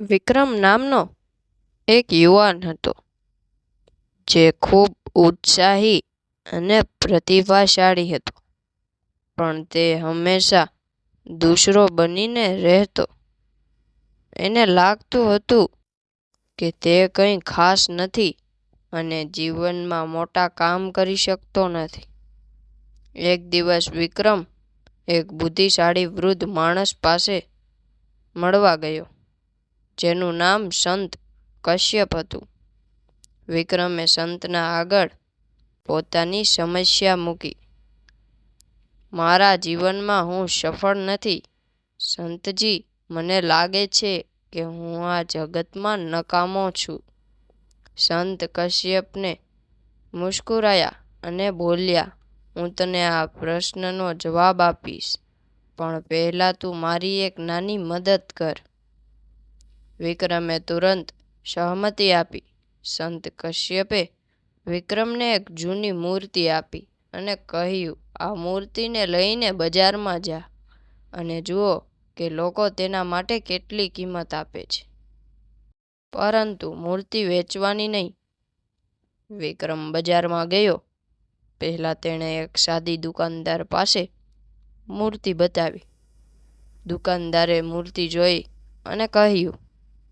વિક્રમ નામનો એક યુવાન હતો, જે ખૂબ ઉત્સાહી અને પ્રતિભાશાળી હતો. પણ તે હંમેશા દૂસરો બનીને રહેતો. એને લાગતું હતું કે તે કંઈ ખાસ નથી અને જીવનમાં મોટા કામ કરી શકતો નથી. એક દિવસ વિક્રમ એક બુદ્ધિશાળી વૃદ્ધ માણસ પાસે મળવા ગયો. જેનું નામ સંત કશ્યપ હતું. વિક્રમે સંતના આગળ પોતાની સમસ્યા મૂકી. મારા જીવનમાં હું સફળ નથી. સંતજી, મને લાગે છે કે હું આ જગતમાં નકામો છું. સંત કશ્યપને મુસ્કુરાયા અને બોલ્યા, હું તને આ પ્રશ્નનો જવાબ આપીશ, પણ પહેલાં તું મારી એક નાની મદદ કર. વિક્રમે તુરંત સહમતિ આપી. સંત કશ્યપે વિક્રમને એક જૂની મૂર્તિ આપી અને કહ્યું, આ મૂર્તિને લઈને બજારમાં જા અને જુઓ કે લોકો તેના માટે કેટલી કિંમત આપે છે. પરંતુ મૂર્તિ વેચવાની નહીં. વિક્રમ બજારમાં ગયો. પહેલાં તેણે એક સાદી દુકાનદાર પાસે મૂર્તિ બતાવી. દુકાનદારે મૂર્તિ જોઈ અને કહ્યું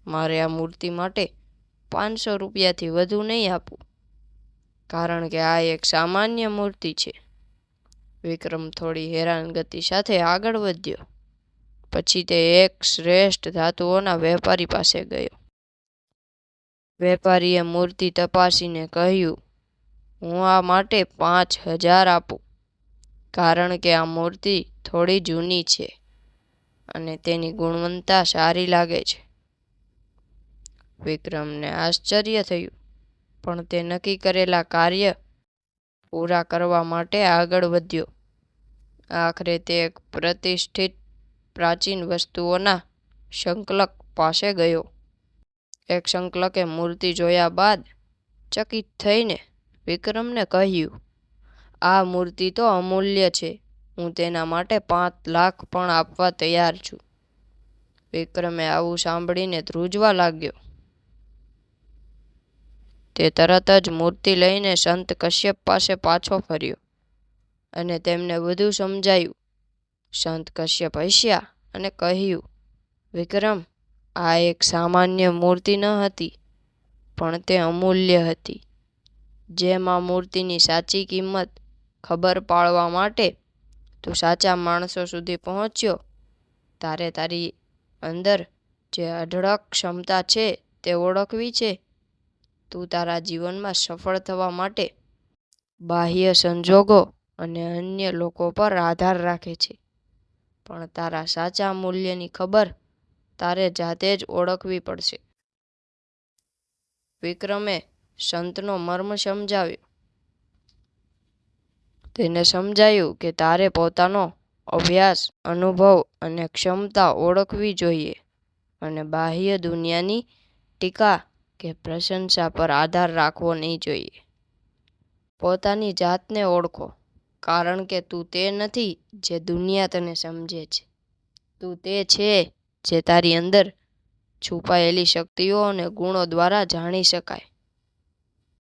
મારે આ મૂર્તિ માટે પાંચસો રૂપિયાથી વધુ નહીં આપું. કારણ કે આ એક સામાન્ય મૂર્તિ છે. વિક્રમ થોડી હેરાનગતિ સાથે આગળ વધ્યો. પછી તે એક શ્રેષ્ઠ ધાતુઓના વેપારી પાસે ગયો. વેપારીએ મૂર્તિ તપાસીને કહ્યું, હું આ માટે પાંચ હજાર આપું, કારણ કે આ મૂર્તિ થોડી જૂની છે અને તેની ગુણવત્તા સારી લાગે છે. વિક્રમને આશ્ચર્ય થયું. પણ તે નક્કી કરેલા કાર્ય પૂરા કરવા માટે આગળ વધ્યો. આખરે તે એક પ્રતિષ્ઠિત પ્રાચીન વસ્તુઓના સંકલક પાસે ગયો. એક સંકલકે મૂર્તિ જોયા બાદ ચકિત થઈને વિક્રમને કહ્યું, આ મૂર્તિ તો અમૂલ્ય છે. હું તેના માટે પાંચ લાખ પણ આપવા તૈયાર છું. વિક્રમે આવું સાંભળીને ધ્રુજવા લાગ્યો. તે તરત જ મૂર્તિ લઈને સંત કશ્યપ પાસે પાછો ફર્યો અને તેમને બધું સમજાયું. સંત કશ્યપ હસ્યા અને કહ્યું, વિક્રમ, આ એક સામાન્ય મૂર્તિ ન હતી, પણ તે અમૂલ્ય હતી. જેમાં મૂર્તિની સાચી કિંમત ખબર પાડવા માટે તું સાચા માણસો સુધી પહોંચ્યો, તારે તારી અંદર જે અઢળક ક્ષમતા છે તે ઓળખવી છે. તું તારા જીવનમાં સફળ થવા માટે બાહ્ય સંજોગો અને અન્ય લોકો પર આધાર રાખે છે. પણ તારા સાચા મૂલ્યની ખબર તારે જાતે જ ઓળખવી પડશે. વિક્રમે સંતનો મર્મ સમજાવ્યો. તેને સમજાયું કે તારે પોતાનો અભ્યાસ, અનુભવ અને ક્ષમતા ઓળખવી જોઈએ અને બાહ્ય દુનિયાની ટીકા કે પ્રશંસા પર આધાર રાખવો નહીં જોઈએ. પોતાની જાતને ઓળખો, કારણ કે તું તે નથી જે દુનિયા તને સમજે છે. તું તે છે જે તારી અંદર છુપાયેલી શક્તિઓ અને ગુણો દ્વારા જાણી શકાય.